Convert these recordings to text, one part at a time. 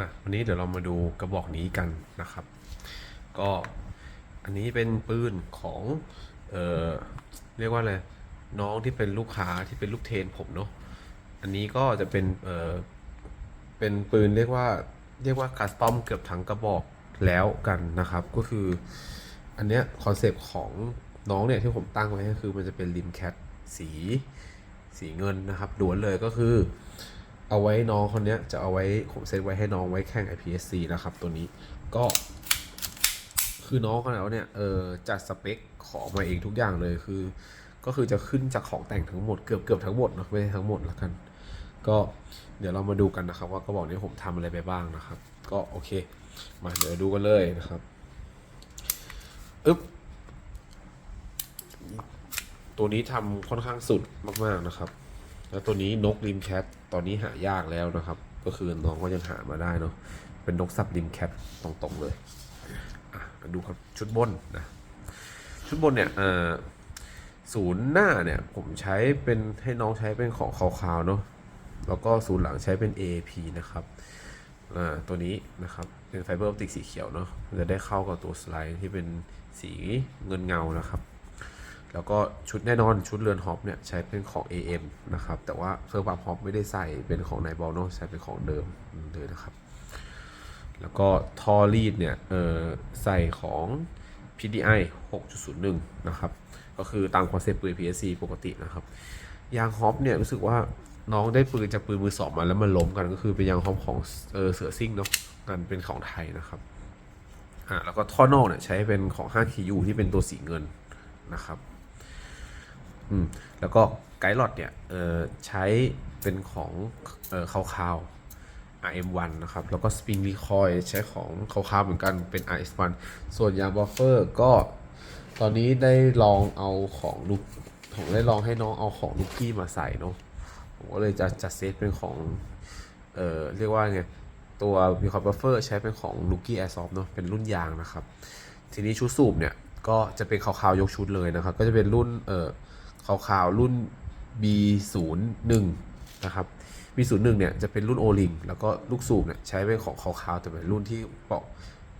อะวันนี้เดี๋ยวเรามาดูกระบอกนี้กันนะครับ ก็อันนี้เป็นปืนของเออเรียกว่าอะไรน้องที่เป็นลูกค้าที่เป็นลูกเทรนผมเนาะอันนี้ก็จะเป็นเออเป็นปืนเรียกว่าเรียกว่าคัสตอมเกือบทั้งกระบอกแล้วกันนะครับ ก็คืออันเนี้ยคอนเซปต์ของน้องเนี่ยที่ผมตั้งไว้ก็คือมันจะเป็นริมแคทสีสีเงินนะครับล้วนเลยก็คือ เอาไว้น้องคนนี้จะเอาไว้ผมเซตไว้ให้น้องไว้แข่ง IPSC นะครับ ตัวนี้ก็ คือน้องเขาแล้วเนี่ยเออจัดสเปคของมาเองทุกอย่างเลยคือ ก็คือจะขึ้นจากของแต่งทั้งหมดเกือบเกือบทั้งหมดนะไม่ใช่ทั้งหมดละกัน ก็เดี๋ยวเรามาดูกันนะครับ ว่ากระบอกนี้ผมทำอะไรไปบ้างนะครับ ก็โอเค มาเดี๋ยวดูกันเลยนะครับอึ๊บตัวนี้ทำค่อนข้างสุดมากๆนะครับ แล้วตัวนี้นกริมแคทตอนนี้หายากแล้วนะครับ ก็คือน้องก็ยังหามาได้เนาะเป็นนกสับริมแคทตรงๆเลยอะมาดูครับชุดบนนะชุดบนเนี่ยเอ่อศูนย์หน้าเนี่ยผมใช้เป็นให้น้องใช้เป็นของขาวๆเนาะแล้วก็ศูนย์หลังใช้เป็น AP นะครับตัวนี้นะครับเป็นไฟเบอร์ออปติกสีเขียวเนาะจะได้เข้ากับตัวสไลด์ที่เป็นสีเงินเงานะครับ แล้วก็ชุดแน่นอนชุดเรือนฮอปเนี่ยใช้เป็นของ AM นะครับ แต่ว่าเฟิร์บัมฮอปไม่ได้ใส่เป็นของไนบอลเนาะใช้เป็นของเดิมเลยนะครับ แล้วก็ทอรีดเนี่ยเออใส่ของ PDI 6.01 นะครับ ก็คือตามคอนเซ็ปต์ปืน PSC ปกตินะครับ ยางฮอปเนี่ยรู้สึกว่าน้องได้ปืนจากปืนมือสองมาแล้วมันล้มกันก็คือเป็นยางฮอปของเออเสือซิ่งเนาะกันเป็นของไทยนะครับอ่าแล้วก็ท่อนอกเนี่ยใช้เป็นของ 5KU ที่เป็นตัวสีเงินนะครับ อืมแล้วก็ไกด์ลอดเนี่ยเออใช้เป็นของเออคาวๆ RM1 นะครับ แล้วก็ Spring Recoil ใช้ของคาวๆเหมือนกันเป็น RS1 ส่วนยางบอฟเฟอร์ก็ตอนนี้ได้ลองเอาของลูกผมได้ลองให้น้องเอาของลูกกี้มาใส่เนาะผมก็เลยจะจะเซตเป็นของ เอ่อ เรียกว่าไง ตัว v ีคอ b บ f เฟอร์ใช้เป็นของ l o o k i e Airsoft เนาะเป็นรุ่นยางนะครับ ทีนี้ชุดสูบเนี่ย ก็จะเป็นขาวๆยกชุดเลยนะครับ ก็จะเป็นรุ่น เอ่อ ขาวๆรุ่น B01 นะครับ B01 เนี่ยจะเป็นรุ่น O-ring แล้วก็ลูกสูบเนี่ยใช้เป็นของขาวๆแต่เป็นรุ่นที่บอก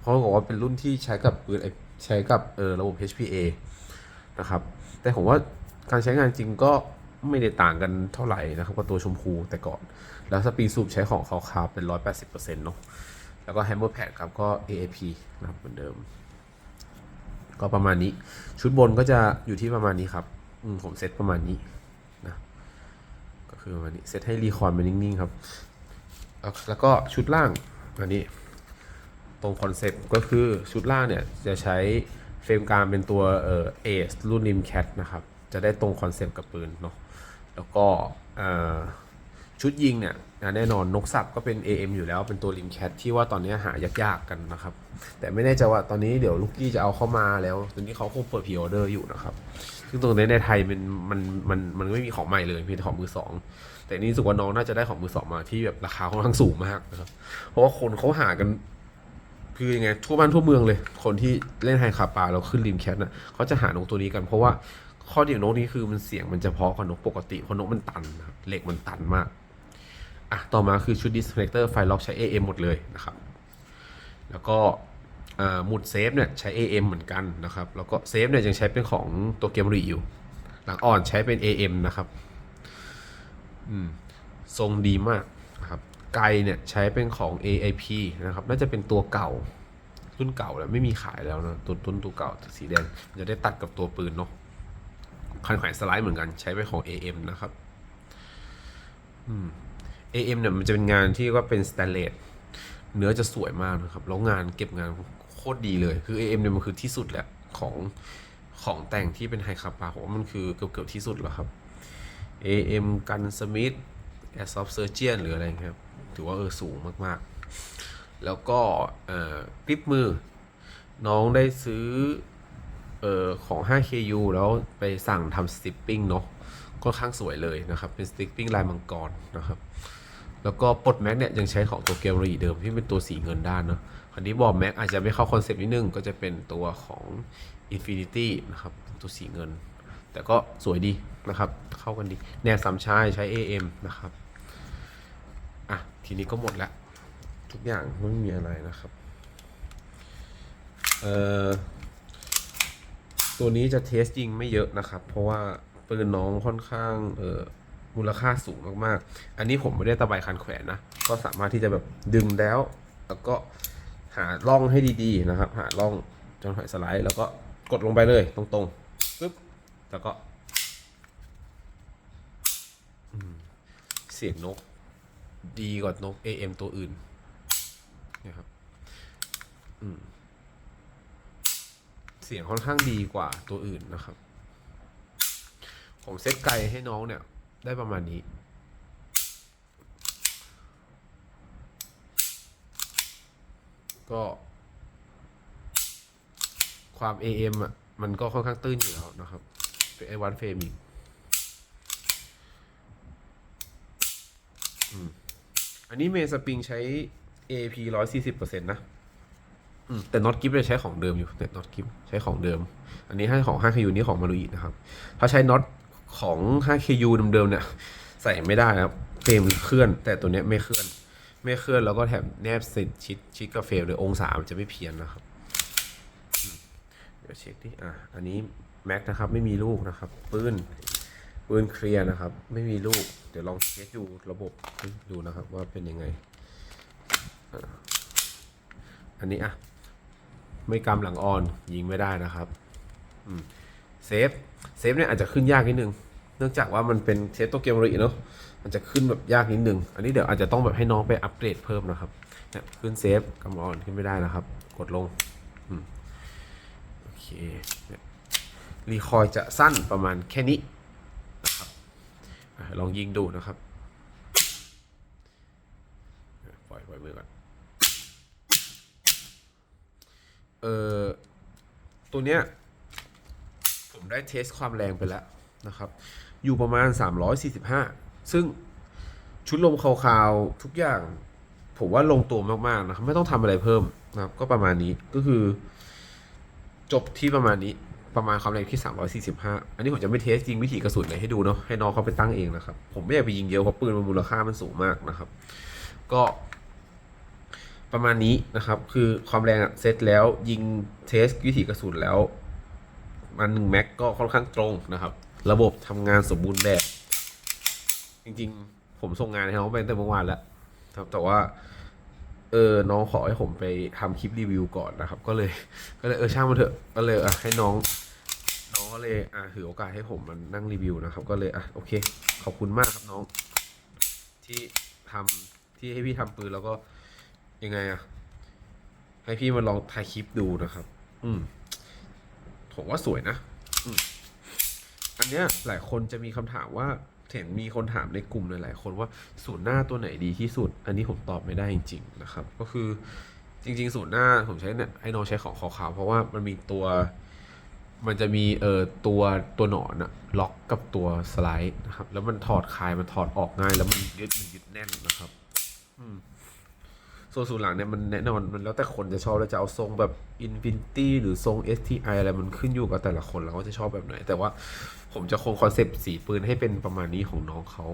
เพราะบอกว่าเป็นรุ่นที่ใช้กับปืนใช้กับเออระบบ HPA นะครับแต่ผมว่าการใช้งานจริงก็ไม่ได้ต่างกันเท่าไหร่นะครับกับตัวชมพูแต่ก่อน แล้วสปีดสูบใช้ของขาวๆเป็น 180%เนาะแล้วก็ Hammer Pad ครับก็ AAP นะครับเหมือนเดิม ก็ประมาณนี้ชุดบนก็จะอยู่ที่ประมาณนี้ครับ ผมเซตประมาณนี้นะก็คือประมาณนี้เซตให้รีคอร์ดเป็นนิ่งๆครับ แล้วก็ชุดล่างอันนี้ ตรงคอนเซ็ปต์ก็คือชุดล่างเนี่ยจะใช้เฟรมกลางเป็นตัวเอ่อเอสรุ่นริมแคทนะครับ จะได้ตรงคอนเซ็ปต์กับปืนเนาะแล้วก็ชุดยิงเนี่ยแน่นอนนกสับก็เป็น AM อยู่แล้วเป็นตัวริมแคทที่ว่าตอนนี้หายากๆกันนะครับ แต่ไม่แน่ใจว่าตอนนี้เดี๋ยวลูกกี้จะเอาเข้ามาแล้วตอนนี้เขาคงเปิดพ r ออเดอร์อยู่นะครับ ซึ่งตรงนี้ในไทยมันมันมันมันไม่มีของใหม่เลยมีแต่ของมือสองแต่นี่รู้สึกว่าน้องน่าจะได้ของมือสองมาที่แบบราคาค่อนข้างสูงมากนะครับ เพราะว่าคนเขาหากัน คือยังไงทั่วบ้านทั่วเมืองเลย คนที่เล่นไฮคาปาแล้วขึ้นริมแคทน่ะเขาจะหานกตัวนี้กันเพราะว่าข้อดีของนกนี้คือมันเสียงมันจะเพาะกว่านกปกติเพราะนกมันตันนะเหล็กมันตันมากอะต่อมาคือชุด disconnector ไฟล็อกใช้ AM หมดเลยนะครับ แล้วก็ หมุดเซฟเนี่ยใช้ AM เหมือนกันนะครับ แล้วก็เซฟเนี่ยยังใช้เป็นของตัวเกมรีอยู่ หลังอ่อนใช้เป็น AM นะครับอืมทรงดีมากนะครับ ไกลเนี่ยใช้เป็นของ AIP นะครับ น่าจะเป็นตัวเก่า รุ่นเก่าแล้วไม่มีขายแล้วนะตัวต้นตัวเก่าสีแดงจะได้ตัดกับตัวปืนเนาะคันแขวนสไลด์เหมือนกันใช้เป็นของ AM นะครับ AM เนี่ยมันจะเป็นงานที่ว่าเป็นสแตนเลสเนื้อจะสวยมากนะครับ แล้วงานเก็บงาน ตรดีเลย คือ AM เนี่ยมันคือที่สุดแหละของของแต่งที่เป็นไฮคาปาผมว่ามันคือเกือบเกือบที่สุดแล้วครับ AM กันสมิธแอสซอฟเซอร์เจียนหรืออะไรครับ ถือว่าเออสูงมากๆ แล้วก็กริปมือ น้องได้ซื้อเออของ 5KU แล้วไปสั่งทำสติปปิ้งเนาะค่อนข้างสวยเลยนะครับ เป็นสติปปิ้งลายมังกรนะครับ แล้วก็ปลดแม็กเนี่ยยังใช้ของตัวเกลรีเดิมที่เป็นตัวสีเงินด้านเนาะ วนี้บอกแม็กอาจจะไม่เข้าคอนเซปต์นิดนึง ก็จะเป็นตัวของ Infinity นะครับ ตัวสีเงิน แต่ก็สวยดีนะครับ เข้ากันดี แนวสามชายใช้ AM นะครับ อะ ทีนี้ก็หมดแล้วทุกอย่างไม่มีอะไรนะครับ เอ่อ ตัวนี้จะเทสจริงไม่เยอะนะครับ เพราะว่าปืนน้องค่อนข้าง เอ่อมูลค่าสูงมากๆ อันนี้ผมไม่ได้ตะไบคันแขวนนะ ก็สามารถที่จะแบบดึงแล้ว แล้วก็ หาร่องให้ดีๆนะครับ หาร่องจนหอยสไลด์แล้วก็กดลงไปเลยตรงๆปึ๊บแล้วก็เสียงนก ดีกว่านก AM ตัวอื่นนะครับเสียงค่อนข้างดีกว่าตัวอื่นนะครับ ผมเซตไกลให้น้องเนี่ย ได้ประมาณนี้ ก็ ความ AM อะ มันก็ค่อนข้างตื้นอยู่แล้วนะครับเป็นไอวันเฟรมิงอันนี้เมสปริงใช้ AP ร้อยสี่สิบเปอร์เซ็นต์นะแต่น็อตกิฟจะใช้ของเดิมอยู่แต่น็อตกิฟใช้ของเดิม อันนี้ให้ของ 5KU นี่ของมารุอินะครับ ถ้าใช้น็อตของ 5KU เดิมๆเนี่ย ใส่ไม่ได้นะครับเฟรมเคลื่อน แต่ตัวเนี้ยไม่เคลื่อน ไม่เคลื่อนแล้วก็แถมแนบสิชิดชิดกับเฟรมเลยองศามันจะไม่เพี้ยนนะครับ เดี๋ยวเช็คที่อะอันนี้แม็กนะครับไม่มีลูกนะครับปืนปืนเคลียร์นะครับ ไม่มีลูก เดี๋ยวลองเช็คดูระบบดูนะครับ ว่าเป็นยังไง อันนี้อะไม่กำหลังออนยิงไม่ได้นะครับเซฟเซฟเนี่ยอาจจะขึ้นยากนิดนึง เนื่องจากว่ามันเป็นเซฟตัวเกมรีเนาะมันจะขึ้นแบบยากนิดนึง อันนี้เดี๋ยวอาจจะต้องแบบให้น้องไปอัปเกรดเพิ่มนะครับเนี่ยขึ้นเซฟกำออนขึ้นไม่ได้นะครับ กดลงอืมโอเคเนี่ยรีคอยจะสั้นประมาณแค่นี้นะครับอลองยิงดูนะครับปล่อยปล่อยมือก่อนเออตัวเนี้ยผมได้เทสความแรงไปแล้วนะครับ อยู่ประมาณ 345 ซึ่งชุดลมคาวๆทุกอย่าง ผมว่าลงตัวมากๆนะครับไม่ต้องทำอะไรเพิ่มนะครับ ก็ประมาณนี้ก็คือ จบที่ประมาณนี้ประมาณความแรงที่ 345 อันนี้ผมจะไม่เทสยิงวิถีกระสุนไหนให้ดูเนาะให้น้องเขาไปตั้งเองนะครับ ผมไม่อยากไปยิงเยอะเพราะปืนมันมูลค่ามันสูงมากนะครับ ก็ประมาณนี้นะครับ คือความแรงเซตแล้วยิงเทสวิถีกระสุนแล้วมันหนึ่งแม็กก็ค่อนข้างตรงนะครับ ระบบทำงานสมบูรณ์แบบ จริงๆ ผมส่งงานให้น้องไปตั้งแต่เมื่อวานแล้วครับแต่ว่าเออน้องขอให้ผมไปทำคลิปรีวิวก่อนนะครับ ก็เลยก็เลยเออช่างมันเถอะก็เลยอะให้น้อง น้องก็เลยอะถือโอกาสให้ผมมันนั่งรีวิวนะครับ ก็เลยอะโอเค ขอบคุณมากครับน้อง ที่ทำที่ให้พี่ทำปืนแล้วก็ยังไงอะให้พี่มาลองถ่ายคลิปดูนะครับ อืมผมว่าสวยนะ อืม เนี้ยหลายคนจะมีคำถามว่าเห็นมีคนถามในกลุ่มหลายๆคนว่าสูตรหน้าตัวไหนดีที่สุด อันนี้ผมตอบไม่ได้จริง ๆ นะครับ ก็คือจริงๆสูตรหน้าผมใช้เนี่ยให้น้องใช้ของขาวเพราะว่ามันมีตัว มันจะมีเอ่อตัวตัวหนอนอะล็อกกับตัวสไลด์นะครับ แล้วมันถอดคลายมันถอดออกง่าย แล้วมันยึดมันยึดแน่นนะครับ อืมส่วนสูตรหลังเนี่ยมันแน่นอนมันแล้วแต่คนจะชอบแล้วจะเอาทรงแบบ Infinity หรือทรง STI อะไรมันขึ้นอยู่กับแต่ละคนแล้วว่าจะชอบแบบไหน แต่ว่า ผมจะคงคอนเซปต์สีปืนให้เป็นประมาณนี้ของน้องเขา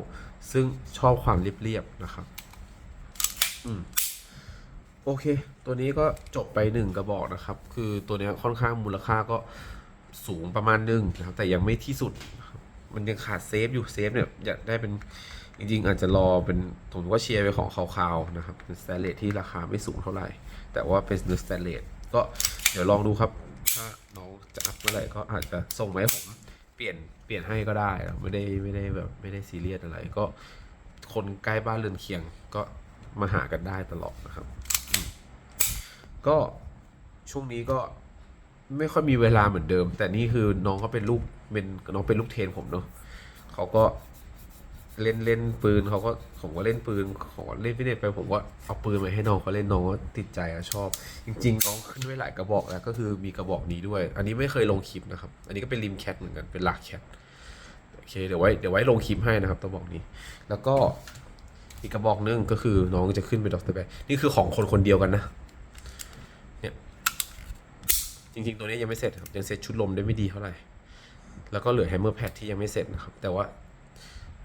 ซึ่งชอบความเรียบๆนะครับ อืมโอเค ตัวนี้ก็จบไปหนึ่งกระบอกนะครับ คือตัวนี้ค่อนข้างมูลค่าก็สูงประมาณหนึ่งนะครับ แต่ยังไม่ที่สุด มันยังขาดเซฟอยู่ เซฟเนี่ยอยากได้เป็นจริงๆ อาจจะรอเป็นผมก็เชียร์ไปของคาวๆนะครับ เป็นสแตนเลสที่ราคาไม่สูงเท่าไหร่ แต่ว่าเป็นเนื้อสแตนเลสก็เดี๋ยวลองดูครับ ถ้าน้องจะอัพเมื่อไหร่ก็อาจจะส่งมาให้ผม เปลี่ยนเปลี่ยนให้ก็ได้นะไม่ได้ไม่ได้แบบไม่ได้ซีเรียสอะไร ก็คนใกล้บ้านเรือนเคียงก็มาหากันได้ตลอดนะครับ ก็ช่วงนี้ก็ไม่ค่อยมีเวลาเหมือนเดิม แต่นี่คือน้องก็เป็นลูกเป็นน้องเป็นลูกเทนผมเนาะเขาก็ เล่นเล่นปืนเขาก็ผมก็เล่นปืนขอเล่นพิเนตไปผมว่าเอาปืนมาให้น้องเขาเล่นน้องก็ติดใจอะชอบ จริง ๆ น้องขึ้นไว้หลายกระบอกแล้วก็คือมีกระบอกนี้ด้วย อันนี้ไม่เคยลงคลิปนะครับ อันนี้ก็เป็นริมแคทเหมือนกันเป็นหลักแคทโอเคเดี๋ยวไว้เดี๋ยวไว้ลงคลิปให้นะครับตัวบอกนี้ แล้วก็อีกกระบอกนึงก็คือน้องจะขึ้นเป็นด็อกเตอร์แบนี่คือของคนคนเดียวกันนะเนี่ยจริง ๆ ตัวนี้ยังไม่เสร็จครับยังเซตชุดลมได้ไม่ดีเท่าไหร่แล้วก็เหลือแฮมเมอร์แพดที่ยังไม่เสร็จนะครับแต่ว่า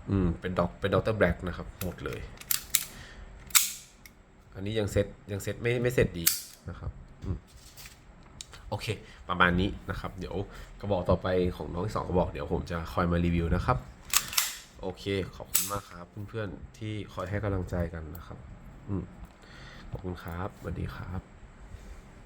อืม เป็นด็อก เป็นด็อกเตอร์แบล็กนะครับ หมดเลย อันนี้ยังเซ็ตยังเซ็ตไม่ไม่เสร็จดีนะครับ อืม โอเค ประมาณนี้นะครับ เดี๋ยวกระบอกต่อไปของน้องสองกระบอกเดี๋ยวผมจะคอยมารีวิวนะครับ โอเค ขอบคุณมากครับ เพื่อนๆที่คอยให้กำลังใจกันนะครับ อืม ขอบคุณครับสวัสดีครับ